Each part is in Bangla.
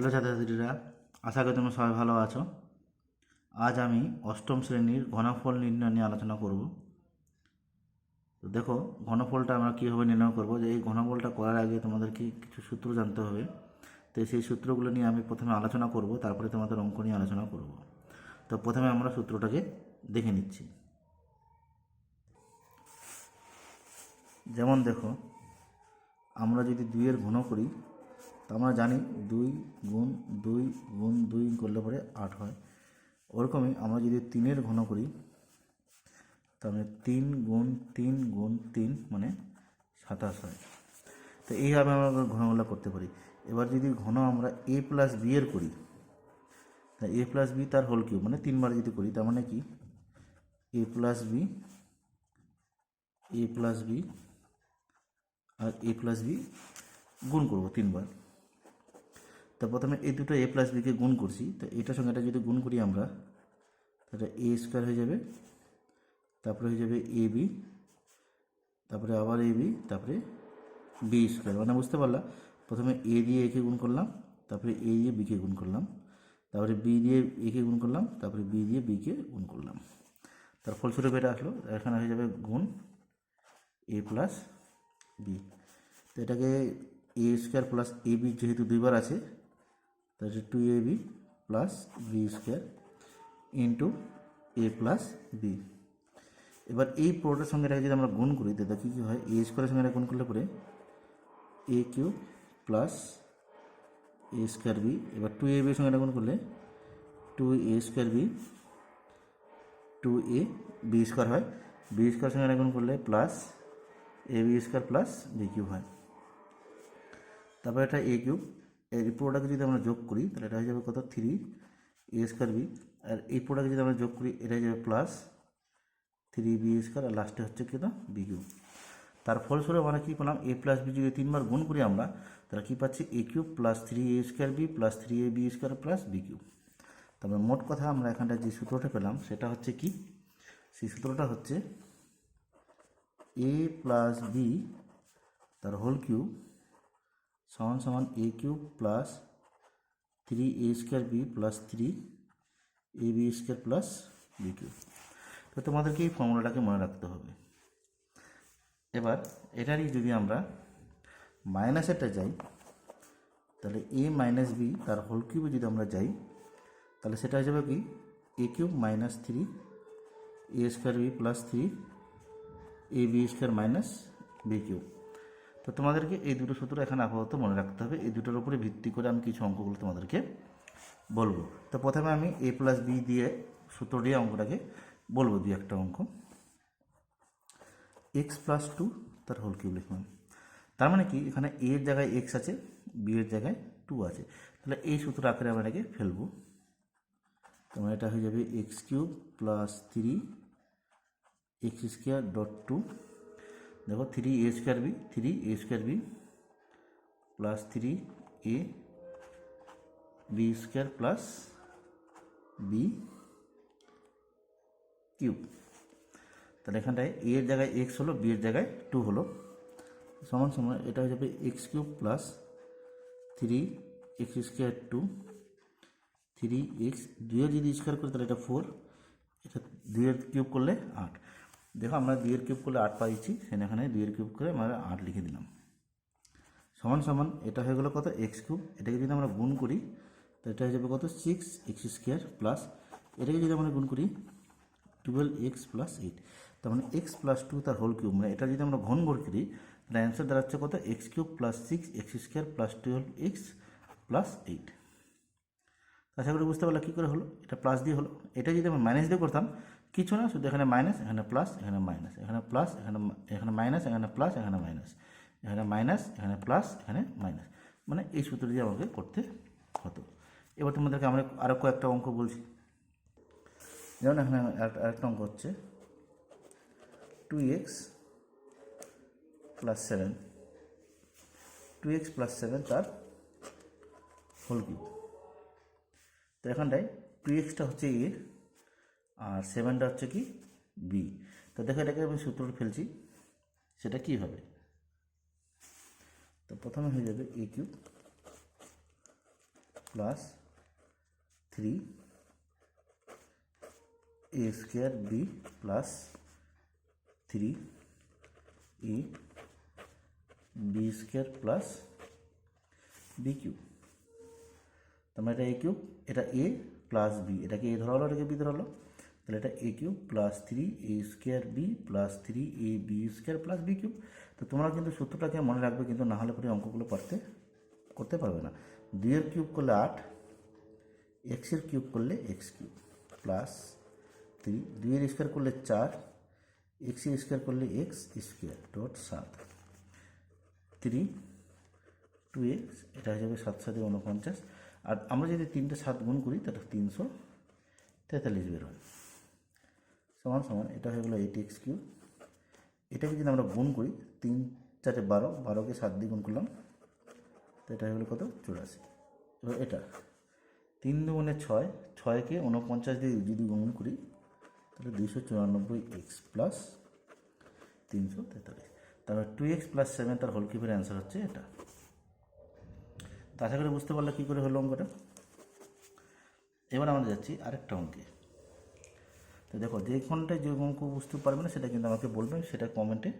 হ্যালো ছাত্রছাত্রীরা, আশা করি তোমরা সবাই ভালো আছো। আজ আমি অষ্টম শ্রেণির ঘনফল নির্ণয় নিয়ে আলোচনা করব। তো দেখো, ঘনফলটা আমরা কীভাবে নির্ণয় করব? যে এই ঘনফলটা করার আগে তোমাদেরকে কিছু সূত্র জানতে হবে। তো সেই সূত্রগুলো নিয়ে আমি প্রথমে আলোচনা করব, তারপরে তোমাদের অঙ্ক নিয়ে আলোচনা করব। তো প্রথমে আমরা সূত্রটাকে দেখে নিচ্ছি। যেমন দেখো, আমরা যদি দুইয়ের ঘন করি তো আমরা জানি দুই গুণ দুই গুণ দুই করলে পরে আট হয়। ওরকমই আমরা যদি তিনের ঘন করি, তাহলে তিন গুণ তিন গুণ তিন মানে সাতাশ হয়। তো এইভাবে আমরা ঘনগুলো করতে পারি। এবার যদি ঘন আমরা এ প্লাস বি এর করি, তা এ প্লাস বি তার হোল কিউব মানে তিনবার যদি করি, তার মানে কি? A plus B A plus B R A plus B গুণ করব তিনবার। তো প্রথমে এই দুটো এ প্লাস বিকে গুণ করছি, তো এটার সঙ্গে এটা যদি গুণ করি আমরা, তাহলে এ স্কোয়ার হয়ে যাবে, তারপরে হয়ে যাবে এ বি তারপরে আবার এ বি তারপরে বি স্কোয়ার মানে বুঝতে পারলাম প্রথমে এ দিয়ে একে গুণ করলাম, তারপরে এ দিয়ে বিকে গুণ করলাম, তারপরে বি দিয়ে একে গুণ করলাম, তারপরে বি দিয়ে বিকে গুণ করলাম। তার ফলস্বরূপ এটা আসলো এখানে হয়ে যাবে গুণ এ প্লাস বি তো এটাকে A square plus A B যেহেতু দুইবার আছে তাহলে two A B plus B square into A plus B এবার এই পুরোটার সঙ্গে এটাকে যদি আমরা গুণ করি, তাহলে কী কী হয়? এ স্কোয়ারের সঙ্গে এটা গুণ করলে পরে A cube plus A square B এবার টু এ বির সঙ্গে এটা গুণ করলে two A square B two A B square হয়। বি স্কোয়ার সঙ্গে গুণ করলে plus A B square plus B cube হয়। তারপরে এটা এ কিউব এই পুরোটাকে যদি আমরা যোগ করি, তাহলে এটা হয়ে যাবে কত? থ্রি এ স্কোয়ার বি আর এই পুরোটাকে যদি আমরা যোগ করি, এটা হয়ে যাবে প্লাস থ্রি বি স্কোয়ার আর লাস্টে হচ্ছে কি না বি কিউব তার ফলস্বরূপ আমরা কী পেলাম? এ প্লাস বি যদি তিনবার গুণ করি আমরা, তাহলে কী পাচ্ছি? A cube plus three A square B plus three A B square plus B cube তবে মোট কথা আমরা এখানটা যে সূত্রটা পেলাম, সেটা হচ্ছে কি? সেই সূত্রটা হচ্ছে এ প্লাস বি তার হোল কিউব সমান সমান A cube plus three A square B plus three A B square plus B cube তো তোমাদেরকে এই ফর্মুলাটাকে মনে রাখতে হবে। এবার এটারই যদি আমরা মাইনাসেরটা যাই, তাহলে এ মাইনাস বি তার হোল কিউবে যদি আমরা যাই, তাহলে সেটা হয়ে যাবে কি? A cube minus three A square B plus three A B square minus B cube তো তোমাদেরকে এই দুটো সূত্র এখানে আপাতত মনে রাখতে হবে। এই দুটোর উপরে ভিত্তি করে আমি কিছু অঙ্কগুলো তোমাদেরকে বলব। তো প্রথমে আমি এ প্লাস বি দিয়ে, সূত্র দিয়ে অঙ্কটাকে বলব দুই একটা অঙ্ক। এক্স প্লাস টু তার হোল কিউব লিখলাম। তার মানে কি? এখানে এর জায়গায় এক্স আছে বি এর জায়গায় টু আছে। তাহলে এই সূত্র আকারে আমরা এটাকে ফেলব। তোমার এটা হয়ে যাবে X cube plus three X square dot two দেখো three A square B three A square B plus three A B square plus B cube তাহলে এখানটায় এ এর জায়গায় এক্স হলো বি এর জায়গায় টু হলো। সমান সমান, এটা হয়ে যাবে X cube plus three X square two three X দুইয়ের যদি স্কোয়ার করি তাহলে এটা ফোর এটা দুইয়ের কিউব করলে আট। দেখো আমরা দুইয়ের কিউব করলে আট পাইছি, সেখানে এখানে দুইয়ের কিউব করে আমরা আট লিখে দিলাম। সমান সমান এটা হয়ে গেলো কত? X cube. এটাকে যদি আমরা গুণ করি, তো এটা হয়ে যাবে কত? সিক্স এক্স স্কোয়ার প্লাস এটাকে যদি আমরা গুণ করি টুয়েলভ এক্স প্লাস এইট তার মানে এক্স প্লাস টু তার হোল কিউব। মানে এটা যদি আমরা ঘন ঘর করি, তাহলে অ্যান্সার দাঁড়াচ্ছে কত? X cube plus six X square plus twelve X plus eight আশা করি বুঝতে পারলে কী করে হলো? এটা প্লাস দিয়ে হলো। এটা যদি আমরা মাইনাস দিয়ে করতাম, কিছু না, শুধু এখানে মাইনাস এখানে প্লাস এখানে মাইনাস এখানে প্লাস এখানে এখানে মাইনাস এখানে প্লাস এখানে মাইনাস এখানে মাইনাস এখানে প্লাস এখানে মাইনাস মানে এই সূত্র দিয়ে আমাকে করতে হতো। এবার তোমাদেরকে আমরা আরও কয়েকটা অঙ্ক বলছি। যেমন এখানে আরেকটা অঙ্ক হচ্ছে two X plus seven two X plus seven তার হোল কিউব তো এখানটায় টু এক্সটা হচ্ছে এ আর সেভেনটা হচ্ছে কি বি তো দেখো এটাকে আমি সূত্র ফেলছি, সেটা কি হবে? তো প্রথমে হয়ে যাবে A cube plus three A square B plus three A B square plus B cube তার মানে এটা এ কিউব এটা এ প্লাস বি এটাকে এ ধরা হলো এটাকে বি ধরা হলো তাহলে এটা A cube plus three A square B plus three A B square plus B cube তো তোমরা কিন্তু সূত্রটাকে মনে রাখবে, কিন্তু না হলে পরে অঙ্কগুলো পারতে করতে পারবে না। দুইয়ের কিউব করলে আট এক্সের কিউব করলে এক্স কিউব প্লাস থ্রি দুইয়ের স্কোয়ার করলে চার এক্সের স্কোয়ার করলে এক্স স্কোয়ার ডট সাত। থ্রি টু এক্স এটা হয়ে যাবে সাত সাথে উনপঞ্চাশ আর আমরা যদি তিনটে সাত গুণ করি, তাহলে তিনশো তেতাল্লিশ বের হয়। সমান সমান, এটা হয়ে গেলো এইট এক্স কিউ এটাকে যদি আমরা গুণ করি, তিন চারটে বারো, বারোকে সাত দিয়ে গুণ করলাম, তো এটা হয়ে গেলো কত? চুরাশি। এবার এটা, তিন দুগুণে ছয়, ছয়কে উনপঞ্চাশ দিয়ে যদি গুণ করি, তাহলে দুইশো চুরানব্বই এক্স প্লাস তিনশো তেতাল্লিশ। তারপর টু এক্স প্লাস সেভেন তার হোল কিউবের অ্যান্সার হচ্ছে এটা। তো আশা করে বুঝতে পারলে কী করে হলো অঙ্কটা? এবার আমরা যাচ্ছি আরেকটা অঙ্কে। তো দেখো, যে কোনটায় যে অঙ্ক বুঝতে পারবে না, সেটা কিন্তু আমাকে বলবেন সেটা কমেন্টে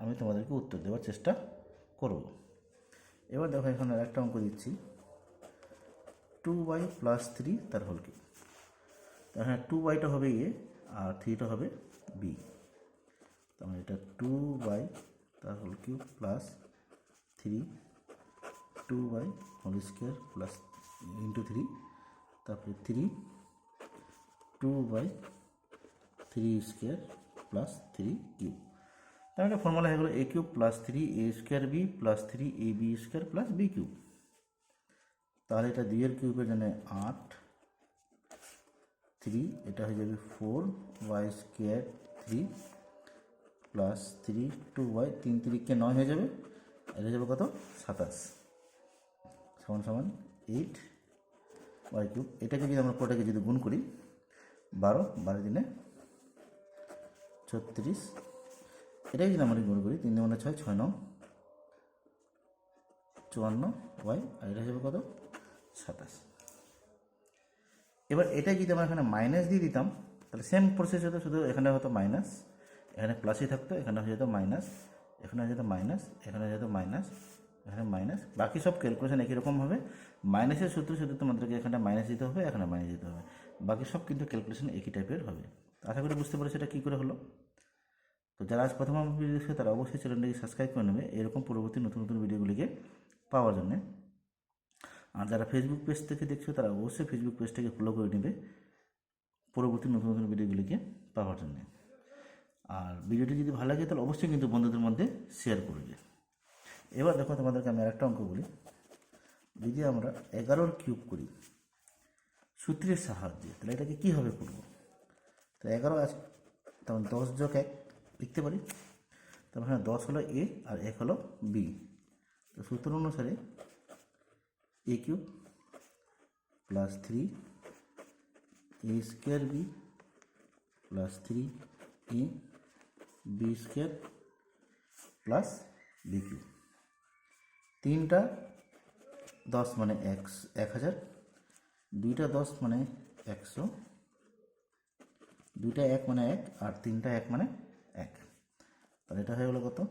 আমি তোমাদেরকে উত্তর দেওয়ার চেষ্টা করব। এবার দেখো, এখানে আরেকটা অঙ্ক দিচ্ছি। টু বাই প্লাস থ্রি তার হোল কিউব এখানে টু বাইটা হবে এ আর থ্রিটা হবে বি মানে এটা টু বাই তার whole cube plus three two by whole square plus into three তারপরে three two by three square plus three cube তার মানে ফর্মুলা হয়ে গেলো A cube plus three A square B plus three A B square plus B cube তাহলে এটা দুইয়ের কিউবের জন্য আট থ্রি এটা হয়ে যাবে four Y square three plus three two Y তিন তিরিকে নয় হয়ে যাবে, এটা হয়ে যাবে কত? সাতাশ। সমান সমান এইট ওয়াই কিউব এটাকে যদি আমরা কোটাকে যদি গুণ করি, বারো বারো দিনে ছত্রিশ। এটাকে যদি আমরা গুণ করি, তিন দুগুণে ছয় ছয় নয়, চুয়ান্ন ওয়াই আর এটা হিসেবে কত? সাতাশ। এবার এটা যদি আমরা এখানে মাইনাস দিয়ে দিতাম, তাহলে সেম প্রসেস হতো, শুধু এখানে হতো মাইনাস এখানে প্লাসই থাকতো, এখানে হয়ে যেত মাইনাস এখানে হয়ে যেত মাইনাস এখানে হয়ে যেত মাইনাস এখানে মাইনাস বাকি সব ক্যালকুলেশন একই রকম হবে। মাইনাসের সূত্র শুধু তোমাদেরকে এখানে মাইনাস দিতে হবে, এখানে মাইনাস দিতে হবে। বাকি সব কিন্তু ক্যালকুলেশন একই টাইপের হবে। আশা করি বুঝতে পারছ সেটা কী করে হলো। তো যারা আজ প্রথম আমার ভিডিও দেখছে, তারা অবশ্যই চ্যানেলটাকে সাবস্ক্রাইব করে নেবে এরকম পরবর্তী নতুন নতুন ভিডিওগুলিকে পাওয়ার জন্যে। আর যারা ফেসবুক পেজ থেকে দেখছ, তারা অবশ্যই ফেসবুক পেজটাকে ফলো করে নেবে পরবর্তী নতুন নতুন ভিডিওগুলিকে পাওয়ার জন্যে। আর ভিডিওটি যদি ভালো লাগে, তাহলে অবশ্যই কিন্তু বন্ধুদের মধ্যে শেয়ার করবে। এবার দেখো তোমাদেরকে আমি আরেকটা অঙ্ক বলি। যদি আমরা এগারোর কিউব করি, সূত্রের সাহায্যে, তাহলে এটাকে কীভাবে করব? তো এগারো আছে তখন দশ যোগ এক, লিখতে পারি? তার মানে দশ হলো এ আর এক হলো বি। তো সূত্র অনুসারে A cube plus three, A square B plus three, A B square plus B cube. তিনটা দশ মানে একশ এক হাজার। দুইটা দশ মানে একশো। দুইটা এক মানে এক আর তিনটা এক মানে এক। তাহলে এটা হয়ে গেলো কত?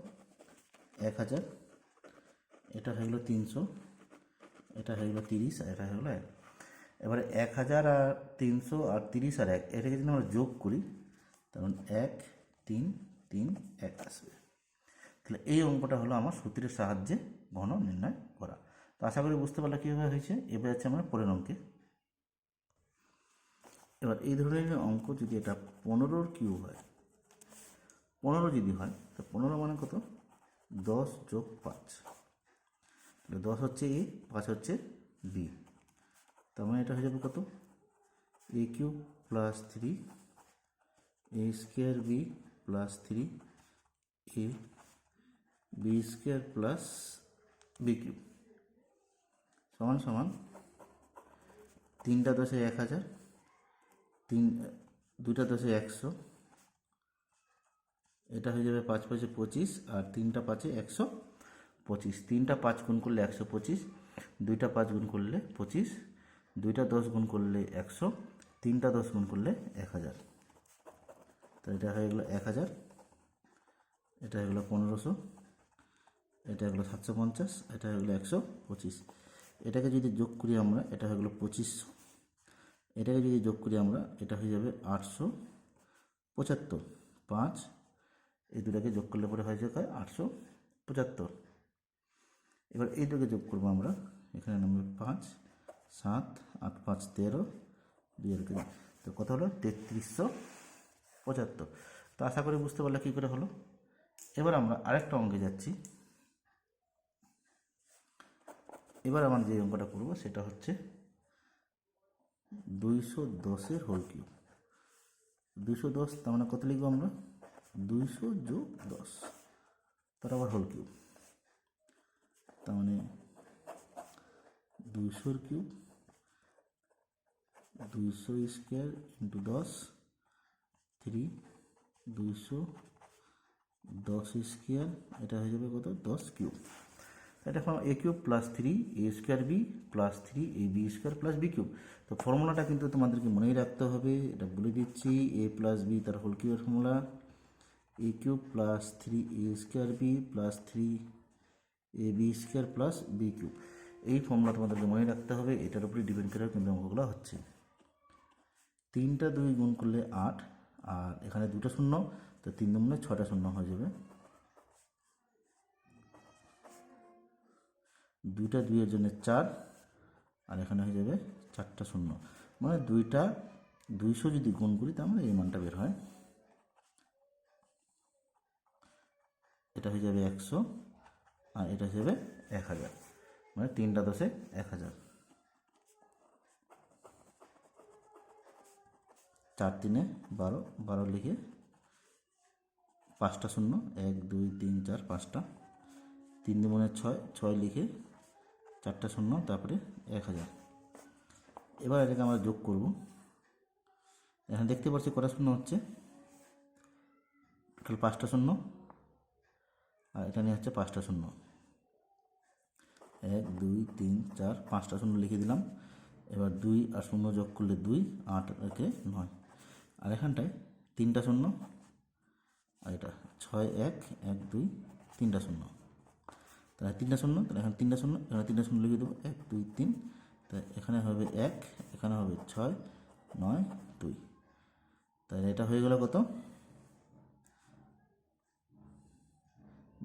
এক হাজার। এটা হয়ে গেলো তিনশো। এটা হয়ে গেলো তিরিশ আর এটা হয়ে গেলো এক। এবারে এক হাজার আর তিনশো আর তিরিশ আর এক, এটাকে যদি আমরা যোগ করি, তখন এক, তিন তিন, এক আসবে। তাহলে এই অঙ্কটা হলো আমার সূত্রের সাহায্যে ঘন নির্ণয় করা। তো আশা করি বুঝতে পারলে কীভাবে হয়েছে? এবার যাচ্ছে আমার পরের অঙ্কে। এবার এই ধরনের অঙ্ক যদি এটা পনেরোর কিউ হয়, পনেরো যদি হয়, তো পনেরো মানে কত? দশ যোগ পাঁচ। তাহলে দশ হচ্ছে এ, পাঁচ হচ্ছে বি। তার মানে এটা হয়ে যাবে কত? A cube plus three, A square B plus three, A, B square plus B cube সমান সমান তিনটা দশে এক হাজার, তিন, দুটা দশে একশো, এটা হয়ে যাবে পাঁচ পাঁচে পঁচিশ আর তিনটা পাঁচে একশো পঁচিশ। তিনটা পাঁচ গুণ করলে একশো পঁচিশ, দুইটা পাঁচ গুণ করলে পঁচিশ, দুইটা দশ গুণ করলে একশো, তিনটা দশ গুণ করলে এক হাজার। তো এটা হয়ে গেলো এক হাজার, এটা হয়ে গেলো পনেরোশো। এটা গেলো সাতশো পঞ্চাশ, এটা গেলো একশো পঁচিশ। এটাকে যদি যোগ করি আমরা, এটা হয়ে গেলো পঁচিশশো এটাকে যদি যোগ করি আমরা, এটা হয়ে যাবে আটশো পঁচাত্তর। পাঁচ, এই দুটাকে যোগ করলে পরে হয়ে যাবে আটশো পঁচাত্তর। এবার এই দুটোকে যোগ করব আমরা, এখানে নামবে পাঁচ, সাত, আট, পাঁচ, তেরো, দুই তো কত হলো? তেত্রিশশো পঁচাত্তর। তো আশা করি বুঝতে পারলে কী করে হলো? এবার আমরা আরেকটা অঙ্কে যাচ্ছি। এবার আমরা যে অঙ্কটা করব, সেটা হচ্ছে দুইশো দশের হোল কিউব। দুইশো দশ, তার মানে কত লিখব আমরা? দুইশো যোগ দশ, তার আবার হোল কিউব। তার মানে দুইশোর কিউব, দুইশো স্কোয়ার ইন্টু দশ, থ্রি, দুইশো দশ স্কোয়ার, এটা হয়ে যাবে কত? দশ কিউব। এখন A cube plus three A square B plus three A B square plus B cube তো ফর্মুলাটা কিন্তু তোমাদেরকে মনেই রাখতে হবে, এটা বলে দিচ্ছি এ প্লাস বি তার হোল কিউবের formula A cube plus three A square B plus three A B square plus B cube এই ফর্মুলা তোমাদেরকে মনে রাখতে হবে, এটার উপরে ডিপেন্ড করে কিন্তু অঙ্কগুলো হচ্ছে। তিনটা দুই গুণ করলে আট, আর এখানে দুটো শূন্য, তো তিন দুগুণে ছটা শূন্য হয়ে যাবে। দুইটা দুইয়ের জন্য চার, আর এখানে হয়ে যাবে চারটা শূন্য। মানে দুইটা দুইশো যদি গুণ করি, তার মানে এই মানটা বের হয়। এটা হয়ে যাবে একশো, আর এটা হয়ে যাবে এক হাজার। মানে তিনটা দশে এক হাজার। চার তিনে বারো বারো লিখে পাঁচটা শূন্য, এক, দুই, তিন, চার, পাঁচটা। তিন দুগুণে ছয় ছয় লিখে চারটা শূন্য, তারপরে এক হাজার। এবার এটাকে আমরা যোগ করব। এখানে দেখতে পাচ্ছি কটা শূন্য হচ্ছে? টোটাল পাঁচটা শূন্য। আর এটা নিয়ে হচ্ছে পাঁচটা শূন্য। এক, দুই, তিন, চার, পাঁচটা শূন্য লিখে দিলাম। এবার দুই আর শূন্য যোগ করলে দুই, আট একে নয়। আর এখানটায় তিনটা শূন্য। আর এটা, ছয়, এক এক, দুই, তিনটা শূন্য। তাহলে তিনটা শূন্য, তাহলে এখানে তিনটা শূন্য, এখানে তিনটা শূন্য লিখে দেবো। এক, দুই, তিন। তাই এখানে হবে এক, এখানে হবে ছয়, নয়, দুই। তাহলে এটা হয়ে গেল কত?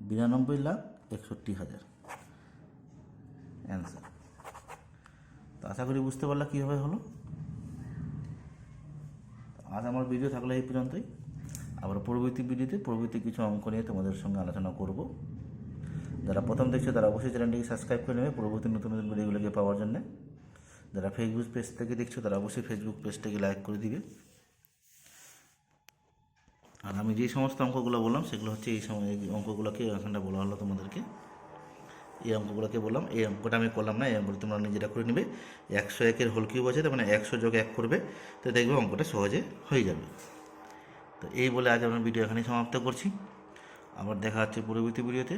বিরানব্বই লাখ একষট্টি হাজার। অ্যান্সার তো আশা করি বুঝতে পারলা কীভাবে হলো? আজ আমার ভিডিও থাকলে এই পর্যন্তই। আবার পরবর্তী ভিডিওতে পরবর্তী কিছু অঙ্ক নিয়ে তোমাদের সঙ্গে আলোচনা করব। যারা প্রথম দেখছ তারা অবশ্যই চ্যানেলটিকে সাবস্ক্রাইব করে নেবে পরবর্তী নতুন নতুন ভিডিওগুলোকে পাওয়ার জন্য। যারা ফেসবুক পেজ থেকে দেখছ তারা অবশ্যই ফেসবুক পেজটাকে লাইক করে দিবে। আর আমি যে সমস্ত অঙ্কগুলো বললাম সেগুলো হচ্ছে এই সময় এই অঙ্কগুলোকে এখানটা বলা হলো তোমাদেরকে। এই অঙ্কগুলোকে বললাম, এই অঙ্কটা আমি করলাম না, এই অঙ্কটা তোমরা নিজেরা করে নেবে। একশো একের হোল কিউব আছে, তার মানে একশো যোগ এক করবে, তো দেখবে অঙ্কটা সহজে হয়ে যাবে। তো এই বলে আজ আমরা ভিডিও এখানেই সমাপ্ত করছি। আবার দেখা হচ্ছে পরবর্তী ভিডিওতে।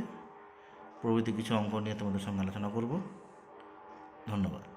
পরবর্তী কিছু অঙ্ক নিয়ে তোমাদের সঙ্গে আলোচনা করব। ধন্যবাদ।